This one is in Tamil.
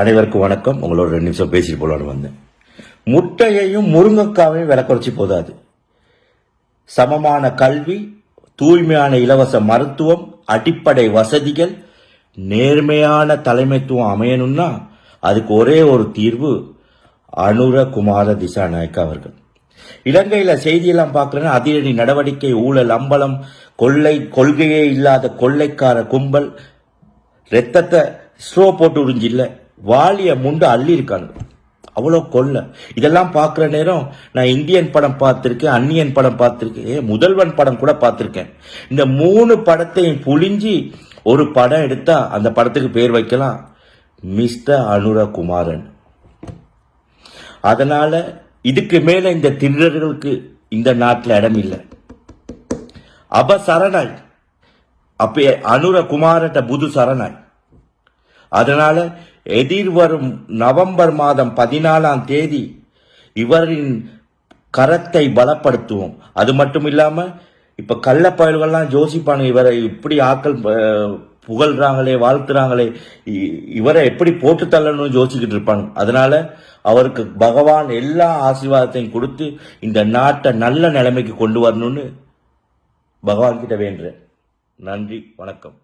அனைவருக்கும் வணக்கம். உங்களோட ரெண்டு நிமிஷம் பேசிட்டு போலான்னு வந்தேன். முட்டையையும் முருங்கைக்காவையும் விலை குறைச்சி போதாது. சமமான கல்வி தூய்மையான இலவச மருத்துவம் அடிப்படை வசதிகள் நேர்மையான தலைமைத்துவம் அமையணும்னா அதுக்கு ஒரே ஒரு தீர்வு அனுர குமார திசாநாயக்க அவர்கள். இலங்கையில செய்தியெல்லாம் பார்க்கறேன்னா அதிரடி நடவடிக்கை ஊழல் அம்பலம் கொள்ளை கொள்கையே இல்லாத கொள்ளைக்கார கும்பல் ரத்தத்தை ஸ்லோ போட்டு உறிஞ்சில்லை. வாலிய முண்டு அள்ளியிருக்காங்க. அவ்வளோ கொல்ல இதெல்லாம் பார்க்குற நேரம் நான் இந்தியன் படம் பார்த்துருக்கேன் அந்நியன் படம் பார்த்துருக்கேன் ஏ முதல்வன் படம் கூட பார்த்துருக்கேன். இந்த மூணு படத்தையும் புழிஞ்சி ஒரு படம் எடுத்தால் அந்த படத்துக்கு பேர் வைக்கலாம். மிஸ்டர் அனுரகுமாரன். அதனால் இதுக்கு மேலே இந்த திருடர்களுக்கு இந்த நாட்டில் இடம் இல்லை. அபசரணாய் சரணாய் அனுர குமாரட்ட புது சரணாய். அதனால எதிர்வரும் நவம்பர் மாதம் பதினாலாம் தேதி இவரின் கரத்தை பலப்படுத்துவோம். அது மட்டும் இல்லாம இப்ப கள்ளப்பயல்கள்லாம் ஜோசிப்பானு இவரை இப்படி ஆக்கள் புகழ்றாங்களே வாழ்த்துறாங்களே இ- இவரை எப்படி போட்டு தள்ளணும்னு யோசிச்சுக்கிட்டு இருப்பாங்க. அதனால அவருக்கு பகவான் எல்லா ஆசீர்வாதத்தையும் கொடுத்து இந்த நாட்டை நல்ல நிலைமைக்கு கொண்டு வரணும்னு பகவான் கிட்ட வேண்டுறேன். நன்றி வணக்கம்.